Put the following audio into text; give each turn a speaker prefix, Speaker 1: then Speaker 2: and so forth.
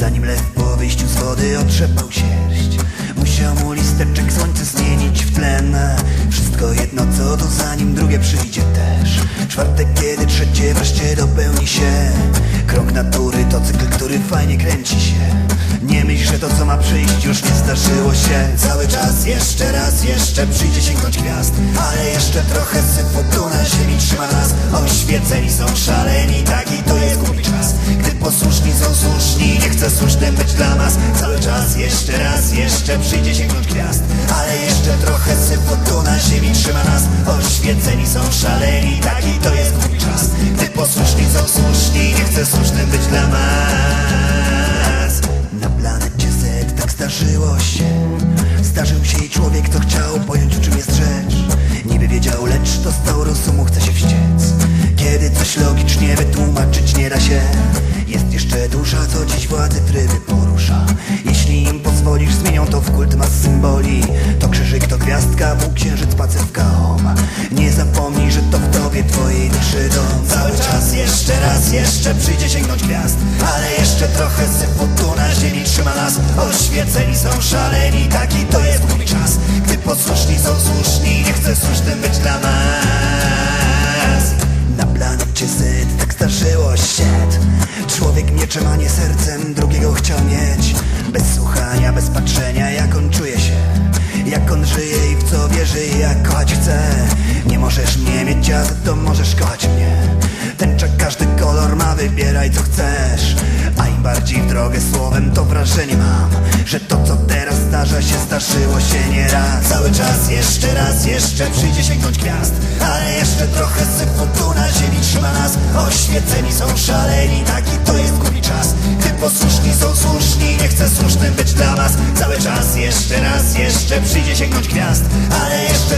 Speaker 1: Zanim lew po wyjściu z wody otrzepał sierść Musiał mu listeczek słońce zmienić w tlen. Wszystko jedno co to zanim drugie przyjdzie też. Czwartek kiedy trzecie wreszcie dopełni się. Krok natury to cykl, który fajnie kręci się. Nie myśl, że to co ma przyjść już nie zdarzyło się. Cały czas jeszcze raz, jeszcze przyjdzie sięgnąć gwiazd Ale jeszcze trochę syfu tu na ziemi trzyma nas. Oświeceni są szaleni, taki to jest głupi czas. Gdy posłuszni są słuszni, chcę słusznym być dla nas. Cały czas jeszcze raz, jeszcze przyjdzie sięgnąć gwiazd. Ale jeszcze trochę syfu tu na ziemi trzyma nas. Oświeceni są szaleni, taki to jest głupi czas. Gdy posłuszni są słuszni, nie chcę słusznym być dla nas. Na planecie Z tak zdarzyło się. Zdarzył się i człowiek, co chciał pojąć o czym jest rzecz. Niby wiedział, lecz dostał rozumu, chce się wściec. Kiedy coś logicznie wytłumaczyć nie da się Jest jeszcze dusza, co dziś władzy tryby porusza. Jeśli im pozwolisz, zmienią to w kult mas symboli. To krzyżyk, to gwiazdka, Bóg, księżyc, pacewka, om Nie zapomnij, że to w tobie twojej duszy dom Cały czas. Jeszcze raz, jeszcze przyjdzie sięgnąć gwiazd Ale jeszcze trochę syfu tu na ziemi trzyma nas. Oświeceni są szaleni, taki to jest głupi czas. Gdy posłuszni są słuszni, nie chcę słusznym być dla nas. Na planecie Z tak zdarzyło się Człowiek mieczem, a nie sercem drugiego chciał mieć. Bez słuchania, bez patrzenia, jak on czuje się. Jak on żyje i w co wierzy i jak kochać chce. Nie możesz mnie mieć, a to możesz kochać mnie. Tęcza każdy kolor ma, wybieraj co chcesz. A im bardziej w drogę słowem to wrażenie mam Że to zdarzyło się nie raz Cały czas jeszcze raz, jeszcze przyjdzie sięgnąć gwiazd Ale jeszcze trochę syfu tu na ziemi trzyma nas. Oświeceni są szaleni, taki to jest głupi czas. Gdy posłuszni są słuszni, nie chcę słusznym być dla was. Cały czas jeszcze raz, jeszcze przyjdzie sięgnąć gwiazd Ale jeszcze